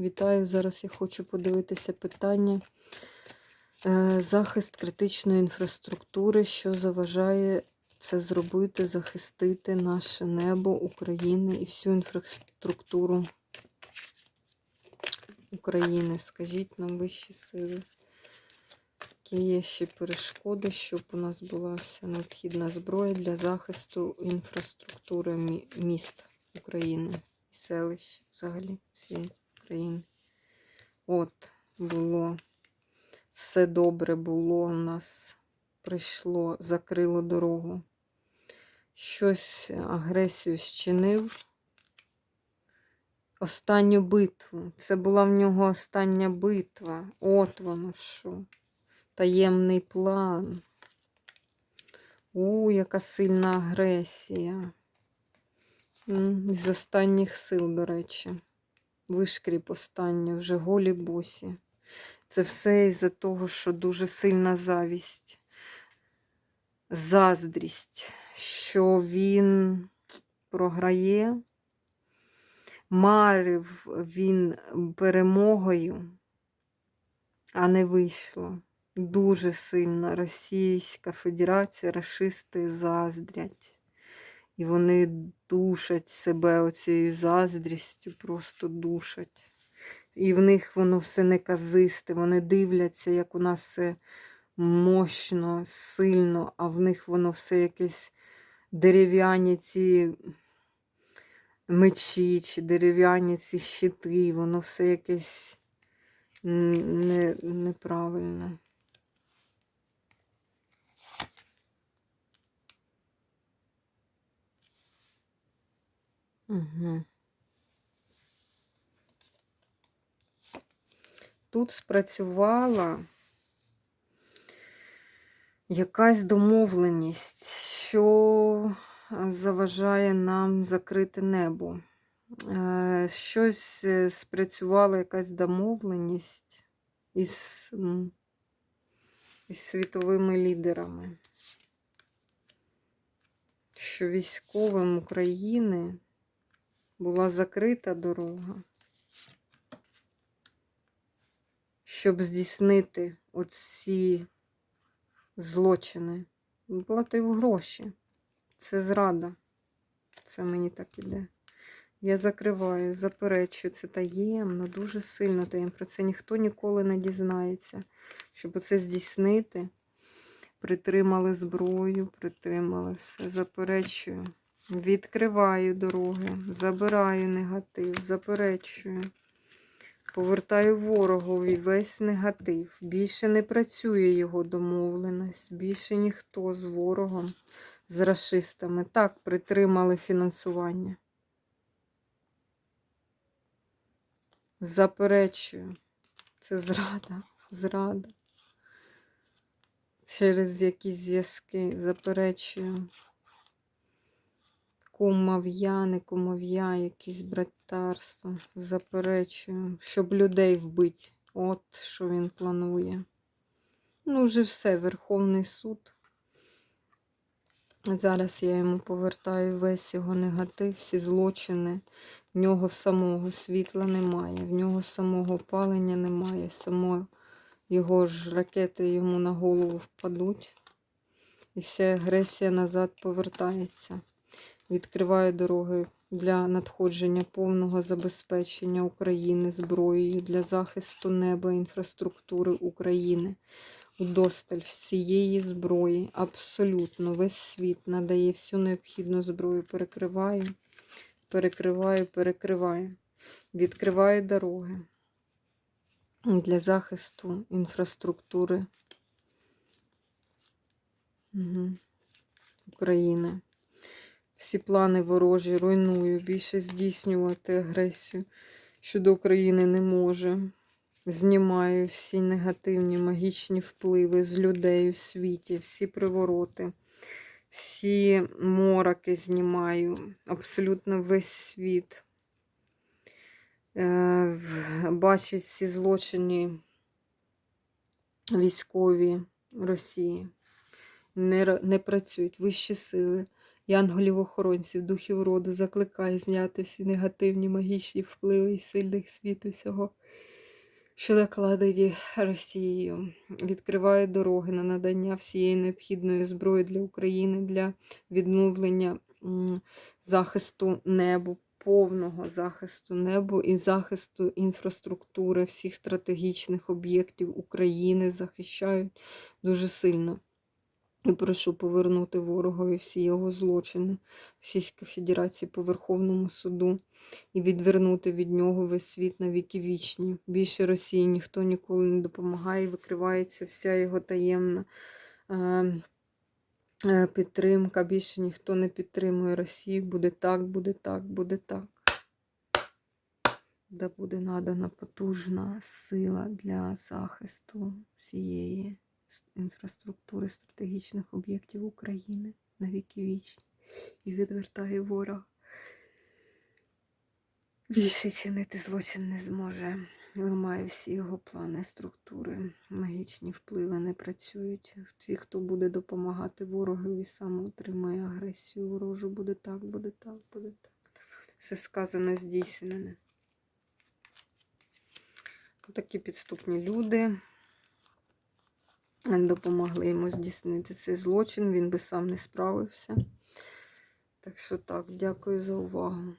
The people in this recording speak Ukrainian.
Вітаю! Зараз я хочу подивитися питання. Е, Захист критичної інфраструктури, що заважає це зробити, захистити наше небо України і всю інфраструктуру України. Скажіть нам вищі сили, які є ще перешкоди, щоб у нас була вся необхідна зброя для захисту інфраструктури міст України і селищ взагалі всієї країни. От було все добре було у нас, прийшло, закрило дорогу. Щось агресію щинив. Останню битву. Це була в нього остання битва. От воно що. Таємний план. У, яка сильна агресія. З останніх сил, до речі. Вишкріп останнє, вже голі босі. Це все із-за того, що дуже сильна завість, заздрість, що він програє, марив він перемогою, а не вийшло. Дуже сильно Російська Федерація, расисти заздрять. І вони душать себе оцією заздрістю, просто душать. І в них воно все неказисте. Вони дивляться, як у нас все мощно, сильно, а в них воно все якесь дерев'яні ці мечі, чи дерев'яні ці щити, воно все якесь не, неправильне. Угу. Тут спрацювала якась домовленість, що заважає нам закрити небо. Е, Щось е, спрацювала якась домовленість із, із світовими лідерами, що військовим України була закрита дорога. щоб здійснити оці злочини. Платив гроші. Це зрада. Це мені так іде. Я закриваю, заперечую, це таємно, дуже сильно таємно. Про це ніхто ніколи не дізнається. Щоб оце здійснити, притримали зброю, притримали все. Заперечую. Відкриваю дороги, забираю негатив, заперечую. Повертаю ворогові весь негатив. Більше не працює його домовленість. Більше ніхто з ворогом, з расистами. Так, притримали фінансування. Заперечую. Це зрада, зрада. Через якісь зв'язки заперечую. Кумов'я, не кумов'я, якісь братарства. Заперечую, щоб людей вбити. От що він планує. Ну, вже все, Верховний суд. Зараз я йому повертаю весь його негатив, всі злочини. В нього самого світла немає, в нього самого опалення немає, само його ж ракети йому на голову впадуть. І вся агресія назад повертається. Відкриваю дороги для надходження повного забезпечення України зброєю для захисту неба, інфраструктури України. Удосталь всієї зброї, абсолютно весь світ надає всю необхідну зброю. Перекриваю, перекриваю, перекриваю. Відкриваю дороги для захисту інфраструктури угу. України. Всі плани ворожі руйную, більше здійснювати агресію щодо України не може. Знімаю всі негативні магічні впливи з людей у світі, всі привороти, всі мороки знімаю, абсолютно весь світ. Е, Бачить всі злочини військові Росії. Не, не працюють вищі сили. Янголів-охоронців, духів роду, закликаю зняти всі негативні магічні впливи і сильних світу цього, що накладені Росією. Відкриваю дороги на надання всієї необхідної зброї для України для відновлення захисту небу, повного захисту небу і захисту інфраструктури всіх стратегічних об'єктів України захищають дуже сильно. І прошу повернути ворогові всі його злочини Російської Федерації по Верховному суду і відвернути від нього весь світ на віки вічні. Більше Росії ніхто ніколи не допомагає, викривається вся його таємна е, е, підтримка. Більше ніхто не підтримує Росію. Буде так, буде так, буде так. Де буде надана потужна сила для захисту всієї інфраструктури стратегічних об'єктів України на віки вічні і відвертає ворога. Більше чинити злочин не зможе. Ламає всі його плани, структури, магічні впливи не працюють. Ті, хто буде допомагати ворогові, саме отримає агресію ворожу. Буде так, буде так, буде так. Все сказано, здійснене. Такі підступні люди допомогли йому здійснити цей злочин, він би сам не справився. Так що так, дякую за увагу.